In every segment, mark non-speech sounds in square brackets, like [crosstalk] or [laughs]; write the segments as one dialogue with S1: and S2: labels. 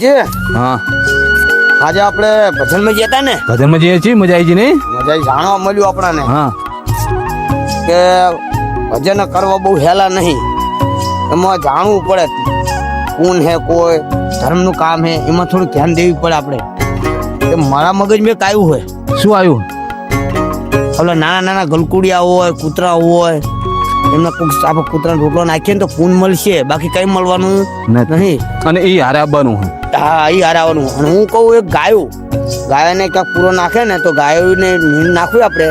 S1: જે?
S2: હા.
S1: આજે આપણે ભજનમાં ગયા હતા ને?
S2: ભજનમાં જઈએ છીએ મજા આવી નહીં
S1: મજા આવી જાણવા મળ્યું આપણને.
S2: હા.
S1: કે ભજન કરવા બહુ હેલા નહીં. એમાં જાણવું પડે કોણ હે કોઈ ધર્મનું કામ હે એમાં થોડું ધ્યાન દેવું પડે આપણે. કે મારા મગજ મેં કાયું હોય.
S2: શું આવ્યું?
S1: ઓલા નાના નાના ગલકુડિયા હોય કૂતરા હોય એમને કોઈક આપણે કૂતરાનો રોટલો નાખીએ ને તો પૂન મળશે. બાકી કઈ મળવાનું. નહીં.
S2: અને એ હારે આવવાનું હોય.
S1: હા એ હારાવાનું. અને હું કહું એક ગાયું. ગાયને ક્યાંક પૂરો નાખે ને તો ગાયોને નીણ નાખવી આપણે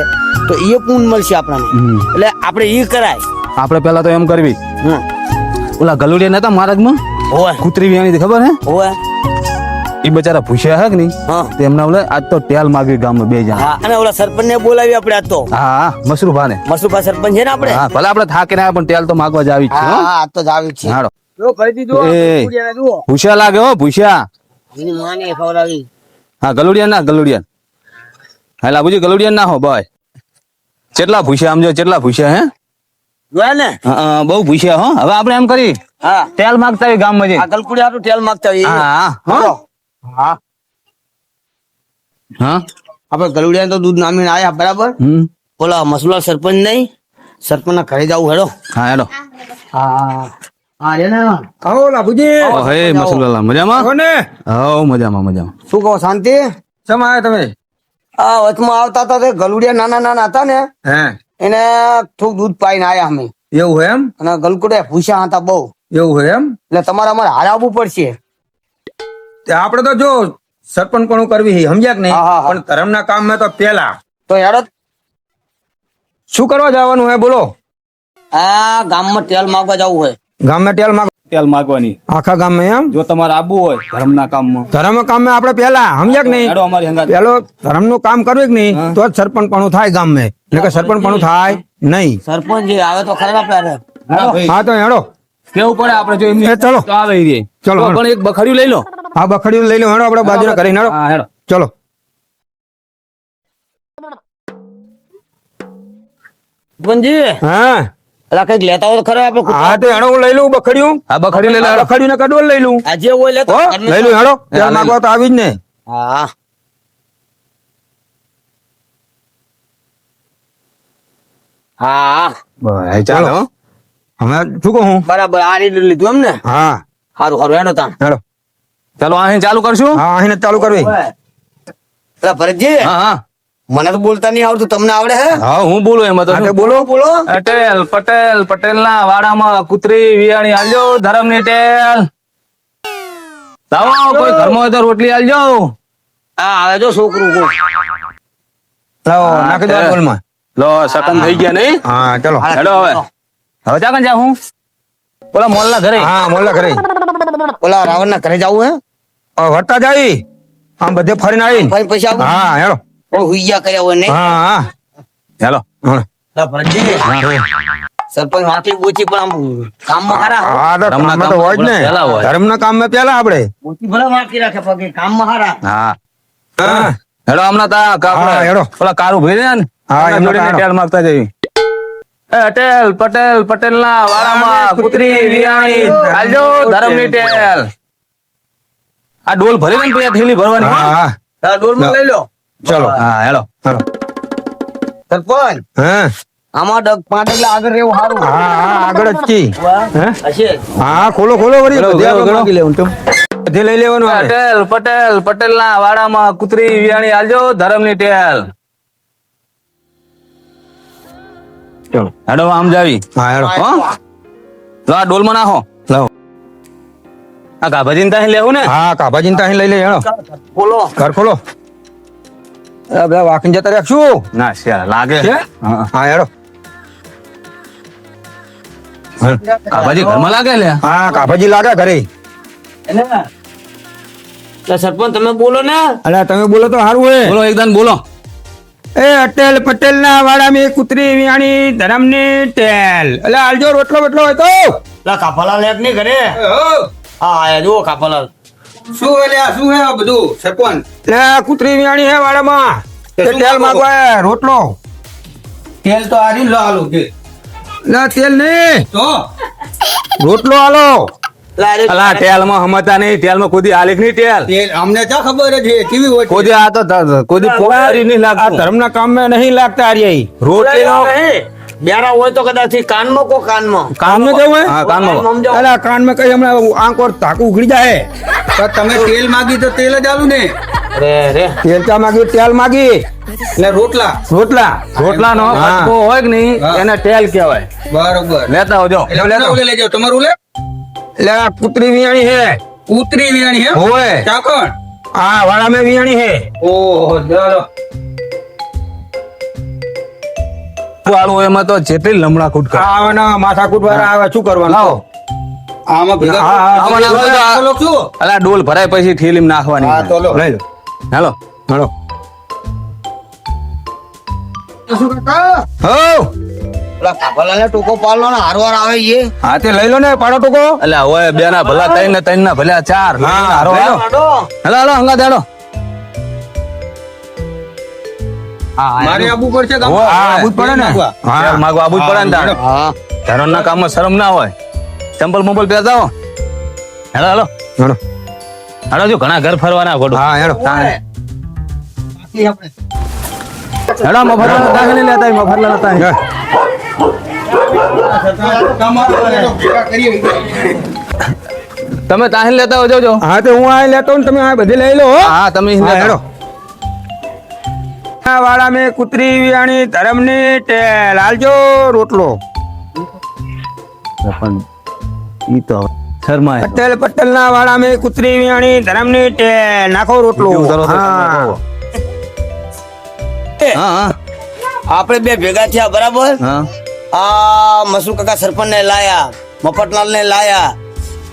S1: તો એ પૂન મળશે આપણને. એટલે આપણે એ કરાય.
S2: આપણે પહેલા તો એમ કરવી. ઓલા ગલુડિયા નતા મહારાજમાં
S1: હોય.
S2: કૂતરી વિયાણી ખબર હે?
S1: હોય.
S2: એ બચારા ભૂસ્યા હે કે નહીં?
S1: હા.
S2: તો એમના બોલે આજ તો ટેલ માગી ગામમાં બે જણા.
S1: હા અને ઓલા સરપંચ ને બોલાવી આપણે આજ તો.
S2: હા મસરૂભા ને
S1: મસરૂભા સરપંચ છે ને આપણે?
S2: હા ભલે આપણે થાકીને આવ્યા પણ ટેલ તો માગવા જ આવી છે
S1: હા
S2: હો.
S1: આજ તો જ આવી છે.
S2: હાડો.
S1: જો દીધું. જુઓ.
S2: લાગે હો ભૂસ્યા.
S1: એની માને ખવડાવી.
S2: હા ગલુડિયા ના ગલુડિયા હા લાગુજી ગલુડિયા ના હો ભાઈ. કેટલા ભૂસ્યા સમજો કેટલા ભૂસ્યા હે?
S1: જોયા ને?
S2: બહુ ભૂસ્યા હો. હવે આપણે એમ કરી
S1: હા.
S2: તેલ માગતા હોય ગામમાં જઈ
S1: આ ગલકુડી ટેલ માંગતા હોય
S2: હા હા. હા.
S1: આપણે ગલુડિયા તો દૂધ નામીને આયા બરાબર?
S2: હમ.
S1: ઓલા મસુલા સરપંચ નહીં? સરપંચ ના ઘરે જવું હેડો.
S2: હા હેડો.
S1: હા. હા રે ને.
S3: આવો લાભુજી.
S2: હે મસુલાલા મજામાં?
S3: આવો
S2: હો મજામાં મજામાં.
S1: શું કહો શાંતિ?
S3: આવ્યા તમે?
S1: આ વચમાં આવતા હતા તે ગલુડિયા નાના નાના હતા ને
S3: હે.
S1: એને થોડું દૂધ પાઈને આયા અમે.
S3: એવું હોય એમ?
S1: અને ગલકુડિયા ભૂસા હતા બહુ.
S3: એવું હોય એમ?
S1: એટલે તમારે અમારે હારાવવું પડશે.
S3: આપણે તો જો સરપંચ કોણ કરવી સમજ્યા કે નહીં. પણ ધર્મના કામમાં તો પેલા
S1: તો યાર
S3: શું કરવા જવાનું હે બોલો.
S1: આ ગામમાં તેલ માગવા જવું હોય.
S3: ગામમાં તેલમાં
S2: તેલ માગવાની.
S3: આખા ગામમાં એમ?
S2: જો તમારે આવવું હોય ધર્મના કામમાં.
S3: ધર્મ કામમાં આપણે પેલા સમજ્યા કે નહીં?
S2: હેડો અમારી હંગાત.
S3: પેલો ધર્મનું કામ કરવું કે નહીં તો જ સરપંચ પણ થાય ગામમાં એટલે કે સરપંચ પણ થાય નહીં.
S1: સરપંચ આવે તો ખરા આપણે
S3: હા તો હેડો.
S2: કેવું પડે આપણે જો એમની
S3: ચલો.
S2: આવે
S3: ચલો,
S2: પણ એક બખડ્યું લઈ લો.
S3: આ બખડ્યું લઈ લો હેડો આપણે બાજુના કરી હેડો.
S2: હા હેડો.
S3: ચલો.
S1: સરપંચજી
S3: હા.
S1: એટલે કંઈક લેતા હોય ખરા આપણે
S3: હા તો હું લઈ લઉં બખડ્યું.
S2: હા બખડ્યું લઈ લો.
S3: બખડ્યું ને કડવલ લઈ લઉં.
S1: આજે હોય લેતો
S3: લઈ લઉં હેડો.
S2: લઈ
S3: તેલ તો આવી જ ને.
S1: હા. હા.
S2: બરાબર, ચાલો.
S3: હવે શું કહું હું?
S1: બરાબર આ રીતે લીધું એમ ને
S3: હા
S1: સારું સારું એનો
S3: હેડો.
S2: ચાલો અહીં ચાલુ કરશું?
S3: હા અહીં ચાલુ કરવી.
S1: ભરતજી.
S2: હા હા.
S1: મને તો બોલતા નહીં આવડતું. તમને આવડે હે?
S2: હા હું બોલું એમાં તો?
S3: બોલો
S1: બોલો.
S2: પટેલ પટેલ પટેલ ના વાડામાં કુતરી વિયાણી આલજો ધરમની ટેલ. લાવો કોઈ ઘરમાં હોય તો રોટલી આલજો.
S1: હા આવે જો છોકરું કોક.
S3: લાવો નાખી દો બોલમાં.
S2: લો સકન થઈ ગયા નહીં?
S3: હા ચલો.
S2: હેડો હવે. હવે ચાકન જા હું. ઓલા મોલ ના ઘરે.
S3: હા મોલના ઘરે.
S1: ઓલા રાવણ ના ઘરે જવું હે?
S3: વળતા જાય આમ બધે ફરીને આવી
S1: પછી
S3: હા હેડો.
S1: ઓ હુઈયા કર્યા હોય નહીં
S3: હા હા.
S2: હેલો.
S3: હા.
S1: લા ભરતજી. સરપંચ વાંકી બોચી પણ આમ કામમાં હારા હા.
S3: તો
S2: ધર્મના
S3: તો હોય ને
S2: કામમાં પહેલા હોય.
S3: ધર્મના પેલા આપણે.
S1: બોચી ભલે વાંકી રાખે પગે કામમાં હારા.
S2: હા.
S3: હા.
S2: હેડો હમણાં તા
S3: હા, હેડો.
S2: ઓલા કારું ભાઈ ને?
S3: હા,
S2: એમના
S3: એમના
S2: જોડે
S3: કારો.
S2: ટેલ માગતા જઈ અટેલ પટેલ પટેલ ના વાળામાં કુતરી વિરાણી. હાલજો ધરમની ટેલ. આ ડોલ ભરી ને પેલા થેલી ભરવાની
S3: હા
S1: માં લઈ લો.
S3: ચલો.
S2: હા હેલો.
S3: હેડો
S1: સરપંચ
S3: હા?
S1: આમાં ડગ પાંચ એટલે આગળ રહેવું સારું.
S3: હા હા આગળ જ કી હા? ખોલો ખોલો વળી. બધે લેવું તો. બધે લઈ લેવાનું
S2: પટેલ પટેલ પટેલ ના વાડામાં કુતરી વિયાણી આલજો ધરમની ટેલ.
S3: ચલો.
S2: હેડો આમ જાવી.
S3: હા હેડો.
S2: હો? તો આ ડોલમાં નાખો.
S3: લાવો.
S2: આ કાભાજીન તાહી લેવું ને?
S3: હા કાભાજી તાહી લઈ લે હેડો.
S1: ખોલો.
S3: ઘર ખોલો. બધા વાકન જતા રાખશું
S2: ના શિયાળ. લાગે.
S3: છે?
S2: હા.
S3: હા. હેડો.
S2: ગાભાજી ઘરમાં લાગે લે
S3: હા કાભાજી લાગે ઘરે.
S1: સરપંચ તમે બોલો ને.
S3: અલ્યા તમે બોલો તો સારું હોય.
S2: બોલો એકદમ બોલો.
S3: એ અટેલ પટેલ ના વાડા મે કુતરી વિયાણી ધરમ ને ટેલ. એટલે આલજો રોટલો બટલો હોય તો.
S1: લા કાપાલાલ એક નહીં ઘરે. હા. આયા જુઓ કાપાલાલ
S3: શું વેલ્યા શું હે બધું? સરપંચ? લે કુતરી વિયાણી હે વાડામાં. તે તેલ માંગવા રોટલો.
S4: તેલ તો આરી લો આલો કે.
S3: ના તેલ નહીં.
S4: તો?
S3: રોટલો આલો.
S2: અલા તેલમાં હમતા નહીં ટેલમાં કોદી આલેખ નહીં
S3: તેલ. અમને ક્યાં ખબર છે કેવી હોય
S2: કોદી આ તો કુદી પોકારી નહીં
S3: ધર્મ
S2: ના
S3: કામ કામમાં નહીં લાગતા આર્ય
S2: રોટલીનો
S1: બેરા હોય તો કદાચ કાનમાં કો કાનમાં.
S3: કાનમાં કેવું હોય?
S2: હા કાનમાં.
S3: અલા કાનમાં કઈ હમણાં આંખ ઓર ધાકું ઉઘડી જાય તો તમે તેલ માગી તો તેલ જ આલુ ને?
S1: રે રે.
S3: તેલ ચા માગી તેલ માગી? ને રોટલા. રોટલા.
S2: રોટલાનો
S3: નો
S2: કટકો હોય કે નહીં એને તેલ કહેવાય.
S3: બરોબર.
S2: લેતા આવજો.
S3: એટલે ઓલે લઈ જાઓ. તમારું લે? લે કુતરી વિયાણી હે. કુતરી વિયાણી હે?
S2: હોય.
S3: ચાકણ હા વાળા મેં વિયાણી હે. ઓહો ચાલો
S2: વાળું એમાં તો જેટલી લમણા કૂટકા.
S3: આવે માથા માથાકૂટ વાળા આવે શું કરવાનું?
S2: લાવો.
S3: આમાં ભેગા હા
S2: આમાં નાખો તો આ-
S3: શું
S2: અલા ડોલ ભરાય પછી થેલીમ નાખવાની.
S3: હા તો લો.
S2: લઈ લો. હાલો.
S3: હાલો. શું
S2: હો
S1: ટૂંકો પાડલો ને હારવાર આવે એ
S3: હા તે લઈ લો ને પાડો ટોકો.
S2: એટલે હવે બે ના ભલા ત્રણ ને ત્રણ ના ભલા ચાર.
S3: હા,
S2: હારો હાલો. હાલો હંગા દેડો
S3: મારે આબુ પડશે હા આબુ જ પડે ને? હા.
S2: માગો આબુ જ પડે ને તારે
S1: હા.
S2: ધરણ ના કામમાં શરમ ના હોય. ચંપલ મોબલ પહેરતા હો. Hello hello.
S3: હેડો
S2: હેડો જો ઘણા ઘર ફરવાના ખોટું
S3: હા હેડો
S2: હેડો મફતલા નતા લેતા મફતલા નતા તમે તાહીન લેતા હોજો જો
S3: હા તો હું આ લેતો ને તમે આ બધી લઈ લો હો.
S2: હા તમે
S3: હેડો વાળા મેં કુતરી વિયાણી ધરમની ટેલ. હાલજો રોટલો.
S2: પણ ઈ તો શરમાય.
S3: પટેલ પટેલ ના વાળા મેં કુતરી વિયાણી ધરમની ટેલ. નાખો રોટલો. હા.
S1: આપણે બે ભેગા થયા બરાબર?
S2: હા.
S1: આ મસુ કાકા સરપંચ ને લાયા મફતલાલ ને લાયા.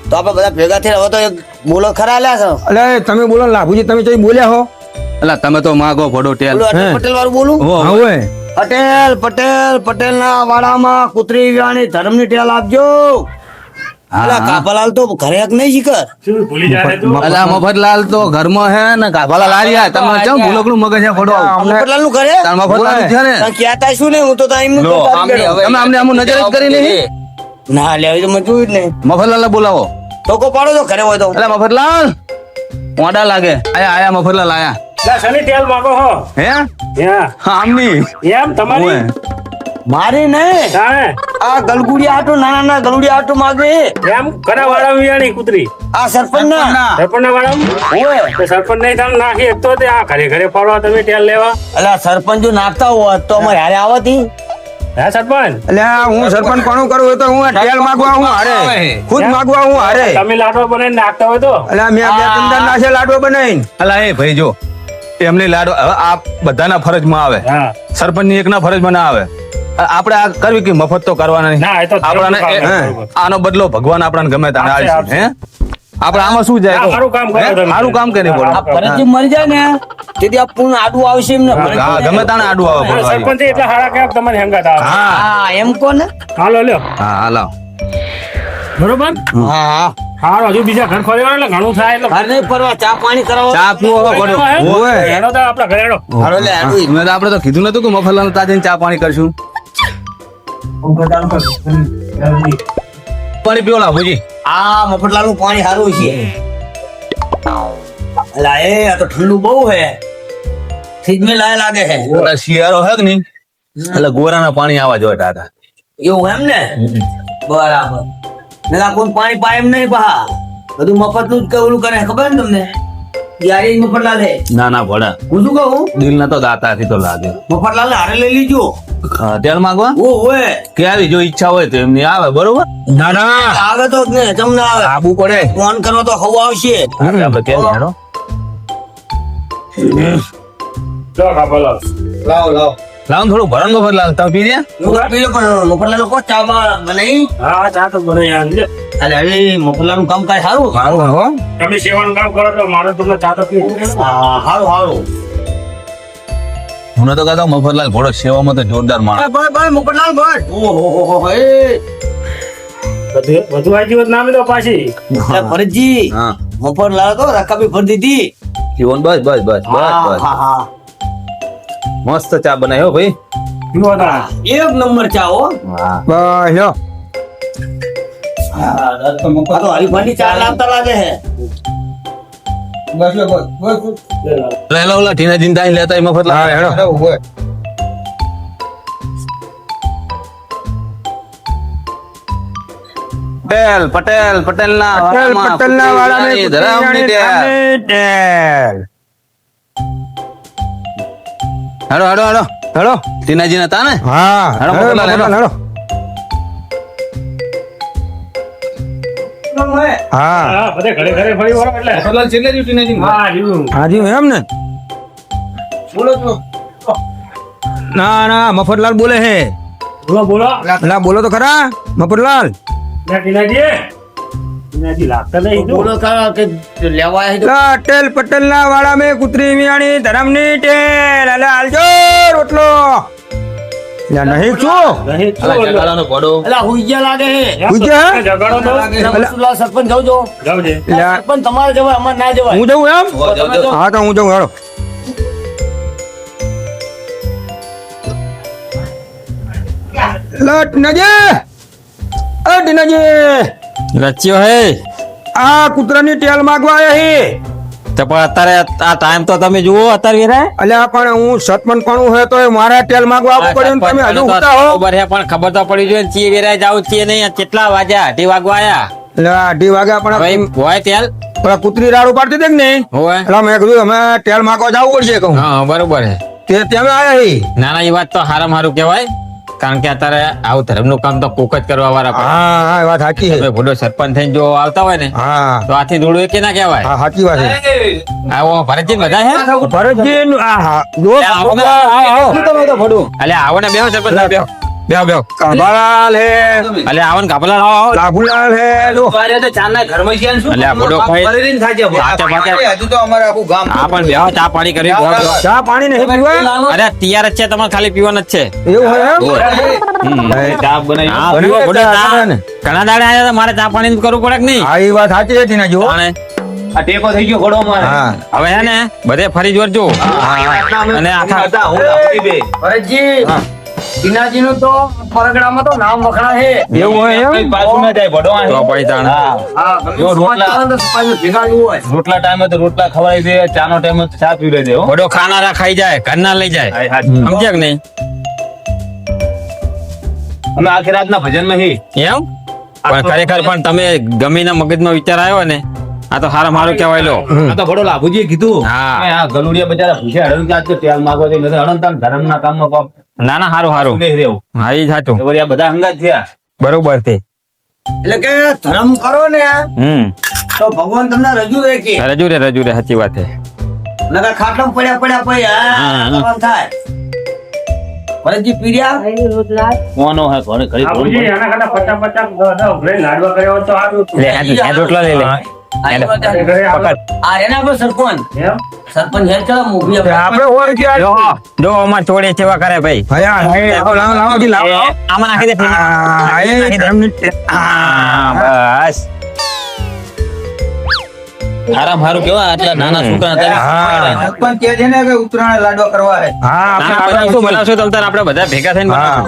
S1: તો આપણે બધા ભેગા થયા હવે તો એક બોલો ખરા લ્યા છો.
S3: અલે તમે બોલો લાભુજી તમે કઈ બોલ્યા હો.
S2: અલા તમે તો માગો ભડો ટેલ.
S1: પટેલ વાળું બોલું?
S2: હો
S3: હોય
S1: પટેલ પટેલ પટેલ ના વાડામાં કૂતરી ધર્મની ટેલ આપજો. અલા તો ઘરે નહીં શીખર.
S2: અલા મફતલાલ તો ઘરમાં હે ને તમે મગજ હે ફોટો
S1: મફતલાલનું ઘરે?
S2: તાર મફતલાલ છે ને.
S1: તમે શું ને? હું તો તો એમનું
S2: લો,
S1: તો તારી બેઠો.
S2: તમે અમને આમ નજર જ કરી નહીં?
S1: ના લે તો મેં નહીં.
S2: મફતલાલ બોલાવો.
S1: તો પાડો તો ઘરે હોય તો.
S2: અલા મફતલાલ. મોડા લાગે. આયા આયા મફતલાલ આયા.
S5: લા, તેલ માગો હો?
S2: હે?
S5: યા
S2: આમની?
S5: એમ તમારી?
S1: મારી નહીં
S5: તાણે?
S1: આ ગલગુડિયા આટો નાના ના ગલુડિયા આટો માગે.
S5: એમ? કના વાળા વિયાણી કુતરી?
S1: આ સરપંચ ના
S5: સરપંચ વાળા
S1: ઓય.
S5: તો સરપંચ નહીં તમે નાખી તો તે આ ઘરે ઘરે પડવા તમે ટેલ લેવા.
S1: અલા સરપંચ જો નાખતા હોત તો અમારે હારે આવતી
S5: હે સરપંચ?
S3: એટલે આ હું સરપંચ કોનું કરું? તો હું ટેલ માગવા હું હારે ખુદ માગવા હું હારે.
S5: તમે લાડવા બનાવીને નાખતા હોય તો?
S3: એટલે મેં બે ત્રણ નાખે લાડવા બનાવીને.
S2: અલા એ ભાઈ જો. એમની લાડ હવે આ બધાના ફરજમાં આવે.
S5: હા.
S2: સરપંચની એકના ફરજમાં ના આવે. આપણે આ કરવી કે મફત તો કરવાના? નહીં
S5: ના, એ તો
S2: આપણાને. આનો બદલો ભગવાન આપણને ગમે તાને
S5: આપશે
S2: હે? આપણે આમાં શું જાય?
S5: સારું કામ કરો
S2: સારું કામ કે નહીં બોલો?
S1: આ મરી જાય ને તેથી આ પૂર્ણ આડું આવશે એમને.
S2: હા ગમે તાને આડું આવે
S5: હા, સરપંચ એટલે હારા કે તમારી હંગાત આવે.
S2: હા.
S1: હા એમ કોને?
S5: હાલો લ્યો.
S2: હા હાલો.
S5: બરોબર?
S1: હા હા.
S5: હારો હજુ બીજા ઘર ફરી એટલે ઘણું થાય એટલે
S1: ઘર નહીં ફરવા ચા પાણી કરાવો.
S2: ચા પીવો હવે પડ્યો.
S3: ઓય.
S5: એનો તો આપણા ઘરે એનો
S1: હારો લે
S2: મેં તો આપણે તો કીધું નતું કે મફતલાલ તાજે ચા પાણી કરશું. પાણી પીવો લાભુજી
S1: આ મફતલાલનું પાણી સારું છે. અલા એ આ તો ઠંડુ બહુ હે ફ્રીજ મે લાય લાગે હે
S2: ઓલા શિયાળો હે કે નહીં? એટલે ગોરાના પાણી આવવા જોઈએ દાદા
S1: એવું એમ ને? બરાબર. ને કોઈ પાણી પાય એમ નહીં પહા. બધું મફતનું જ કે કરે ખબર ને તમને? યારી મફતલાલ હે.
S2: ના ના ભડા
S1: હું શું કહું?
S2: દિલ ના તો દાતાથી તો લાગે.
S1: મફતલાલ હારે લઈ લીજો.
S2: તેલ માંગવા?
S1: ઓ હોય.
S2: કે આવી જો ઈચ્છા હોય તો એમની આવે બરોબર?
S3: ના ના.
S1: આવે તો જ ને તમને આવે.
S3: આબુ પડે.
S1: ફોન કરવા તો હવા આવશે.
S2: આપણે કે હેડો?
S3: લાવો લાવો.
S2: લાવ થોડું ભરણ મફત લાવ. તમે પી દે
S1: પેલો પણ મફતલાલ લોકો ચા બનાવી
S5: હા ચા તો બને.
S1: અરે અરે મફતલાલનું કામ કાજ સારું?
S3: સારું હો
S5: તમે સેવાનું કામ કરો તો મારે તમને ચા તો પી.
S1: હા સારું સારું.
S2: હું તો કહેતો મફતલાલ ઘોડો સેવામાં તો જોરદાર માણસ.
S1: ભાઈ ભાઈ મફતલાલ ભાઈ. ઓહો હો હો એ
S5: બધું બધું આવી ગયું નામે તો પાછી.
S2: હા.
S1: મફતલાલ તો રકાબી ભરી દીધી.
S2: જીવન બસ બસ બસ બસ બસ.
S1: હા હા.
S2: મસ્ત ચા બનાવ્યો ભાઈ.
S5: પીવો તા
S1: એક નંબર ચા હો.
S2: હા
S3: લ્યો
S1: આ તો હરીફાની ચાર લાવતા લાગે છે.
S3: બસ બસ બસ. બસ.
S2: રહેલા ઓલા ટીના ચિંતા લેતા એમાં ફતલા
S3: હા હેડો.
S2: પટેલ પટેલ પટેલ ના
S3: પટેલ પટેલના વાળાને
S2: ધરાવણી ટેલ. હેડો હેડો હેડો
S3: હેડો.
S2: ટીનાજી ના તાને?
S3: હા
S2: હેડો,
S3: હેડો,
S2: મોકલો,
S3: હેડો. હા.
S5: હા બધે ઘરે ઘરે ફરી વળો એટલે.
S2: ફતલા છેલ્લે જ ટીનાજી?
S5: હા જીવ
S3: હા જીવ એમ ને. ના ના મફતલાલ બોલે હે.
S5: બોલો બોલો.
S3: ના બોલો તો ખરા મફતલાલ.
S5: ના ટીનાજી. લાગતા. નહીં
S1: બોલો કે લેવા
S3: અટેલ પટેલ ના વાળા મેં કુતરી મિયાણી ધરમની ટેલ અલે આલજો રોટલો. નહીં
S5: નહીં
S2: જગાડાનો
S1: અલા લાગે?
S5: જગાડો તો.
S1: સરપંચ
S5: જાવ
S1: સરપંચ તમારે જવાય અમારે ના જવાય.
S3: હું જઉં એમ?
S2: હો,
S3: તો હું જઉં હેડો લટ નજે અટ નજે.
S6: રચ્યો હે?
S3: આ કૂતરાની ટેલ માંગવા આવ્યો હે.
S6: તો પણ અત્યારે આ ટાઈમ તો તમે જુઓ અત્યારે વીરા.
S3: અલ્યા પણ હું સતમન કોણું હોય તો મારા ટેલ માંગવા આવવું પડ્યું તમે હજુ ઉઠતા હો.
S6: ખબર હે પણ ખબર તો પડી જોઈએ ચીએ વીરા જાવ ચીએ નહીં. કેટલા વાગ્યા અઢી વાગવા આયા?
S3: એટલે અઢી વાગ્યા પણ
S6: ભાઈ હોય તેલ
S3: પણ કૂતરી રાડું ઉપાડતી હતી ને
S6: હોય.
S3: એટલે મેં કીધું અમે તેલ માંગવા જવું પડશે કહું.
S6: હા બરોબર હે.
S3: તે ત્યાં આવ્યા હે.
S6: ના ના એ વાત તો હારામ હારું કહેવાય. કારણ કે અત્યારે આવું ધર્મનું કામ તો કોક જ કરવા વાળા
S3: હા હા વાત સાચી છે.
S6: ભૂલો સરપંચ થઈને જો આવતા હોય ને
S3: હા.
S6: તો આથી દોડવું એ કે ના કહેવાય.
S3: હા સાચી વાત છે.
S6: આવો ભરતજી બધા હે
S3: ભરતજી આ હા જો
S6: એ આવો ને. આવો ને બેહો સરપંચ બેહો. બેહો બેહો.
S3: કાંબાલાલ હે.
S6: અલે આવો ને કાપલા આવો આવો.
S3: લાભુલાલ હે જો
S6: અલે આ ભૂડો ખાઈ પાતે પાતે
S1: હજુ તો અમારે આખું ગામ
S6: આ પણ બેહો ચા પાણી કરી બેહો, બેહો.
S3: ચા પાણી નહીં પીવા
S6: અરે તૈયાર છે તમારે ખાલી પીવાનું જ છે.
S3: એવું
S2: ચા બનાવી
S6: હા, પીવો. ઘણા દાડે આયા મારે ચા પાણી કરવું પડે કે નહીં?
S3: હા એ વાત સાચી હતી ને જો.
S2: ટેકો થઈ ગયો ઘોડો મારે
S6: હવે હે ને બધે ફરી જોરજો અને આખા
S2: હતા,
S1: ભરતજી તો પરગડામાં તો નામ વખણા છે.
S3: એવું હોય એમ?
S2: પાછું ના જાય ઘોડો
S6: તો પછી
S2: હા.
S1: હા
S2: જો રોટલા-
S1: તો સફાઈનું ભેગાડવું હોય?
S2: રોટલા ટાઈમે તો રોટલા ખવડાવી દે ચાનો ટાઈમે તો ચા પીવડાવી દે હો.
S6: ખાનારા ખાઈ જાય ઘરના લઈ જાય.
S2: હાય, હાય.
S6: સમજ્યા કે નહીં?
S2: અમે આખી રાતના ભજનમાં હી.
S6: એમ? પણ ખરેખર પણ તમે ગમીના મગજમાં વિચાર આવ્યો ને આ તો હારા મારું કહેવાય લો.
S2: આ તો ઘડો લાભુજીએ કીધું.
S6: હા.
S2: આ ગલુડિયા બચારા ભૂખ્યા હડન કે આજ તો તેલ માગો છે નથી હડન તાન ધર્મના કામમાં
S6: ના ના હારું હારું. હા એ સાચું.
S2: આ બધા હંગાત થયા.
S6: બરોબર છે.
S1: એટલે કે ધર્મ કરો ને
S6: હમ.
S1: તો ભગવાન તમને રજૂ રે કે.
S6: રજુ રે રજુ રે સાચી વાત છે.
S1: નગર ખાટમ પડ્યા પડ્યા પડ્યા. ભગવાન થાય. ભરતજી પીડ્યા?
S2: કોનો હે ઘરે ઘરે
S5: બાપુજી આના કરતા પચાસ પચાસ લાડવા કર્યા તો
S6: આ રોટલા લઈ લે.
S1: આ એના પર સરપંચ? સરપંચ હેડ ચલો મૂવી આપણે.
S3: ઓર કે
S6: જો જો અમાર ચોડે સેવા કરે ભાઈ.
S3: ભયા લાવો લાવો લાવો કે લાવો
S6: આમાં નાખી દે
S3: હા એ ધર્મની ટેલ.
S6: હા બસ.
S2: હારામ હારું કેવા? આટલા નાના છોકરા તમે
S3: હા.
S1: સરપંચ કહે છે ને કે ઉત્તરાયણ લાડવા કરવા હે
S3: હા આપણે
S6: બનાવશું. બનાવશું? તમ તાર આપણે બધા ભેગા થઈને
S3: હા.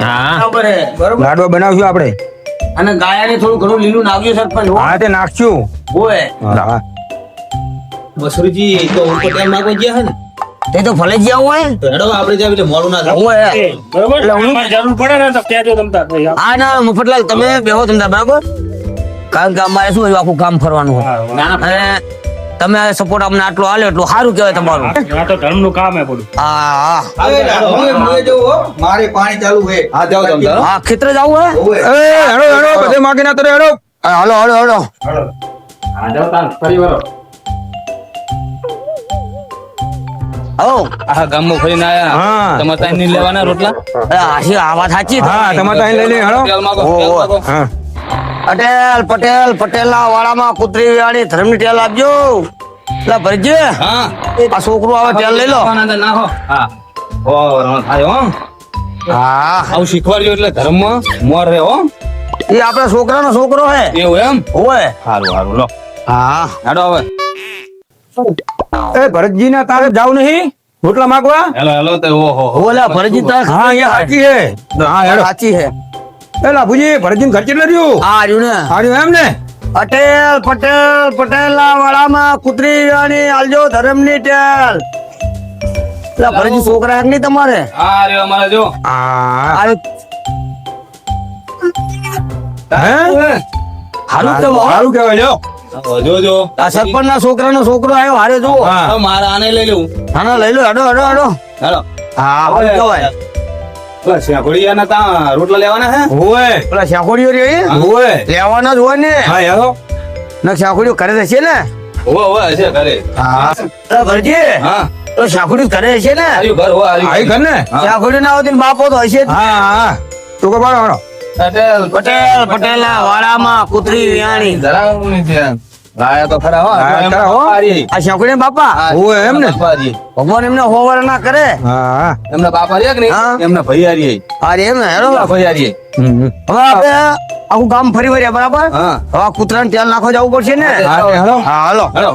S6: હા.
S1: બરાબર
S3: લાડવા બનાવશું આપણે.
S1: અને ગાયાને થોડું ઘણું લીલું નાખ્યું સરપંચ. હા.
S3: તે નાખશું.
S1: ઓય
S3: હા.
S2: બસરુજી તો ઉપર તેલ માગો ગયા હે ને.
S1: તે તો ભલે જ આવું હોય?
S2: તો હેડો આપણે જાવ એટલે મોડું ના થાય.
S1: હોય?
S5: એ, એટલે હું જરૂર પડે ને તો કહેજો તમ
S1: હા. ના મફતલાલ તમે બેહો તમને બરાબર? કારણ કે અમારે શું હોય, આખું કામ ફરવાનું હોય. અને તમે સપોર્ટ અમને આટલો આલ્યો એટલું સારું કહેવાય તમારું.
S5: આ તો ધર્મનું કામ હે બધું.
S1: હા હા.
S4: મારે પાણી ચાલુ હે
S2: હા જાવ તમ
S1: હા. ખેતરે જવું હે?
S3: એ હેડો હેડો બધે માગી ના તરે હેડો.
S1: હાલો હાલો હાલો. હાલો.
S2: હા જાવ તાર ફરી વળો.
S1: હો
S2: આ ગામમાં ફરીને આયા.
S3: હા.
S2: તમારે ત્યાં નહીં લેવાના રોટલા?
S1: અરે આ વાત સાચી
S3: હા તમારે ત્યાં લઈ લે હેડો
S2: તેલ માગો
S1: ઓહો.
S2: તેલ માગો
S3: હા.
S1: પટેલ પટેલ પટેલ ના વાળામાં કુતરી વાળી ધર્મની ટેલ આપજો. એટલે ભરજે
S2: હા.
S1: આ છોકરું આવે ટેલ લઈ લો.
S2: નાખો. હા ઓ થાય હો.
S1: હા.
S2: આવું શીખવાડજો એટલે ધર્મમાં મોર રહે હો.
S1: એ આપણા છોકરાનો છોકરો હે.
S2: એવું એમ?
S1: હોય.
S2: સારું સારું લો.
S1: હા.
S2: હેડો હવે.
S3: એ ભરતજી ના તારે જાવ નહીં? રોટલા માગવા?
S2: હેલો હેલો તે ઓહો હો.
S1: ઓલા ભરતજી તો
S3: હા અહીંયા સાચી હે હા હેડો
S1: સાચી હે
S3: એ લાભુજી ભરતજી ઘર કેટલે રહ્યું?
S1: હા રહ્યું ને.
S3: આવ્યું એમ ને
S1: પટેલ પટેલ પટેલા ના વાળામાં કુતરી અને આલજો ધરમની ટેલ. પેલા ભરતજી છોકરા હક નહીં તમારે?
S2: હા રે અમારે જો.
S3: હા. હે?
S1: હારું તો બહુ.
S3: સારું કહેવાય
S2: જો જો
S1: આ સરપંચ ના છોકરાનો છોકરો આવ્યો હારે જુઓ.
S2: મારા આને લઈ લઉં.
S1: હા ના, લઈ લો હડો હડો હડો.
S2: હાલો.
S1: હા હવે
S2: બસ તા રોટલા લેવાના હે?
S3: હોવે.
S1: પેલા શાખોડીઓ રે
S3: હોવે.
S1: લેવાના જ હોય ને.
S3: હા યારો
S1: ના શાખોડીઓ કરે છે ને?
S2: હશે ઘરે
S1: હા. ભરજી.
S2: હા.
S1: તો શાખોડીઓ કરે છે ને?
S2: ઘર હો
S3: ઘર ને?
S1: શાખોડીઓ ના બાપો તો હશે
S3: હા હા. તું કો
S2: પટેલ
S1: પટેલ પટેલ વાળામાં કૂતરી વિયાણી
S2: લાયા તો ખરા હો
S3: ખરા હો.
S1: આ શાખોડી બાપા?
S3: હોવે એમ ને
S1: ભગવાન એમને હોવર ના કરે.
S3: હા
S2: એમના બાપા રે કે
S1: હા.
S2: નહીં એમના ભૈયારી
S1: અરે એમ ને
S2: ભૈયારી
S3: હમ.
S1: હવે આપણે આખું ગામ ફરી વળ્યા બરાબર?
S2: હા.
S1: હવે કૂતરાને તેલ નાખો જવું પડશે ને?
S3: હા હાલો.
S1: હાલો.
S2: હેલો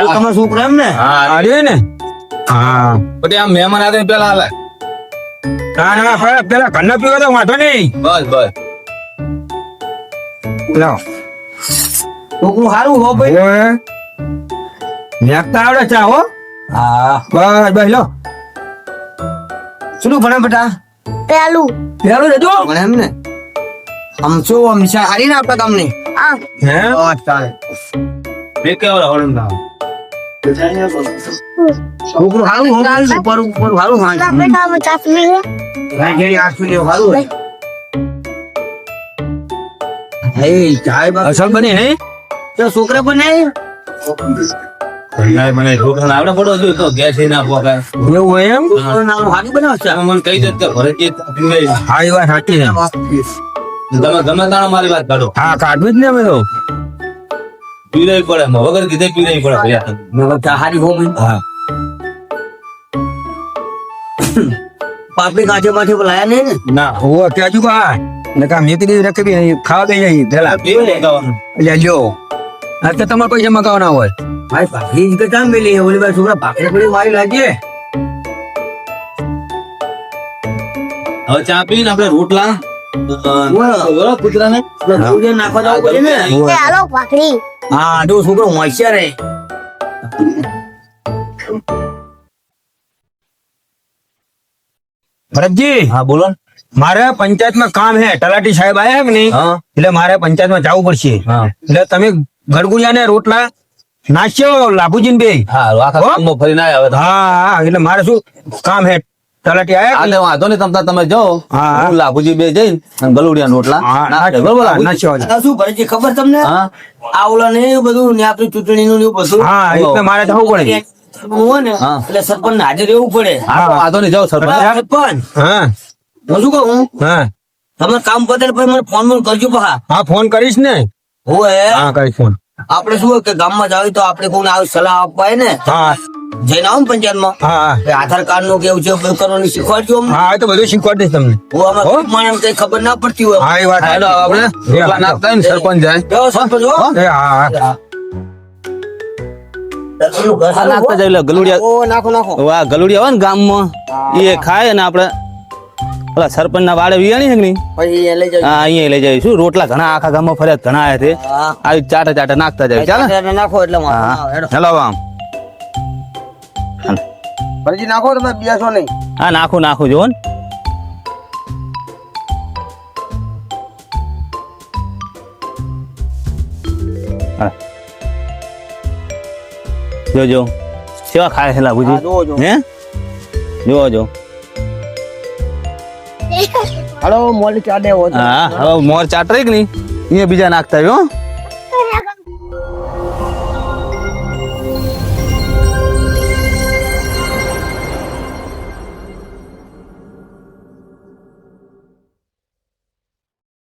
S2: હો
S1: હારું તમારો છોકરો એમ ને
S2: હા
S3: આવ્યું ને હા.
S2: પછી આમ મહેમાન આવે પેલા હાલે.
S3: ના ના પેલા- પેલા ઘરના પીવા તો વાંધો નહીં.
S2: બસ બસ.
S3: લાવો
S1: છોકરું સારું હો ભાઈ.
S3: નેકતા આવડે ચા હો?
S1: હા.
S3: બસ બસ લો.
S1: શું ભણે બેટા?
S7: પેલું.
S1: પેલું જજો ભણે એમ ને આમ શું આમ સારી ના આપતા તમને?
S3: હા. હે?
S1: ચાલે.
S2: બે કેવડા હોળમ ના
S1: છોકરું સારું હો ઉપર ઉપર સારું હા
S7: બેટા અમે ચા પીએ
S1: રાગેડી આઠ મિનિટ સારું હે ચાય બા
S3: અસલ બની હે?
S1: તો છોકરા બનાય
S2: મને છોકરાને આવડે પડો જો તો ગેસ ના પોકાય
S3: એવું હોય એમ?
S1: નામ હારી બનાવશે?
S2: તમે મને કહી દે કે ભરે જે
S3: હા એ વાત સાચી છે.
S2: તમે ગમે તાણે મારી વાત કાઢો.
S3: હા કાઢવી જ ને અમે તો.
S2: પીરાય પડે એમાં. વગર કીધે પીરાય પડે ભૈયા.
S1: ચા હારી હો ભાઈ
S3: હા.
S1: પાપડી કાજે માથે બોલાયા નહીં ને?
S3: ના. હો ત્યાં જુ કા ને કામ નીતિ રખી ખાવા ગઈ અહીં પેલા
S2: પીવું નહીં ખાવાનું.
S3: એટલે લ્યો આ તો તમારે પૈસા મગાવના હોય.
S1: ભાઈ ભાખરી જ કચા મેલી હે. ઓલી બાજુ છોકરા ભાખરે પડી વાળી લાગીએ
S2: હવે ચા પીને આપણે રોટલા કૂતરાને?
S1: નાખવા જવું પડે ને?
S7: હાલો ભાખરી.
S1: હા જો છોકરો હોશિયાર હે
S3: ભરતજી.
S2: હા બોલો.
S3: મારે પંચાયતમાં કામ હે તલાટી સાહેબ આયા કે નહીં?
S2: હા.
S3: એટલે મારે પંચાયતમાં જવું પડશે.
S2: હા.
S3: એટલે તમે ગડગુડિયા ને રોટલા નાખ્યો લાભુજીન બે.
S2: હા
S3: હા એટલે મારે શું કામ હે તલાટી આયા
S2: વાંધો નહીં તમ તમે જાઓ.
S3: હું.
S2: લાભુજી બે જઈને અને ગલુડિયા રોટલા નાખે. બરોબર
S3: નાખ્યો
S1: શું ભરજી ખબર તમને? આ ઓલા ને બધું ને આપણી ચૂંટણીનું ને બધું.
S3: હા એટલે મારે જવું પડે.
S2: હા.
S1: એટલે સરપંચ ને હાજર રહેવું પડે.
S2: વાંધો નહીં જાઓ સરપંચ.
S1: સરપંચ.
S3: હા.
S1: હું શું કહું?
S3: હા?
S1: તમે કામ પતે પછી મને ફોન ફોન કરજો પા
S3: હા ફોન કરીશ ને.
S1: હું
S3: હા કરીશ ફોન
S1: આપણે શું હોય કે ગામમાં જાવ તો આપણે કોઈને આવી સલાહ આપવાય ને?
S3: હા.
S1: જઈને આવું પંચાયતમાં.
S3: હા
S1: આધાર કાર્ડનું કેવું છે ઉપયોગ કરવાનું શીખવાડજો
S3: હા તો બધું શીખવાડીશ તમને.
S1: હું આમાં માણસ કઈ ખબર ના પડતી હોય.
S3: હા એ વાત
S2: હેલો આપણે. રોટલા નાખતા ને સરપંચ જાય.
S1: સરપંચ હો.
S3: હા? હા
S1: સરપંચનું ઘર
S2: આ
S1: સારું
S2: નાખતા જાય ગલુડિયા.
S1: નાખો નાખો.
S2: આ ગલુડિયા હોય ને ગામમાં એ ખાય ને આપણે પેલા સરપંચ ના વાડે વિયાણી નહીં. હા અહીંયા લઈ જઈશું રોટલા ઘણા આખા ગામમાં ફર્યા ઘણા આવ્યા છે. આવી ચાટે ચાટે નાખતા જાય. ચાલે?
S1: નાખો એટલે
S2: હેલો આમ.
S1: ભરજી નાખો તમે બેસો નહીં.
S2: હા નાખું નાખું જો. જો જો. કેવા ખાય છે
S1: જોવો.
S2: હે જોવો જો [laughs]
S1: હાલો મોર ચાટે
S2: હા. હવે મોર ચાટ રહી કે નહીં? અહીંયા બીજા નાખતા આવ્યો હો.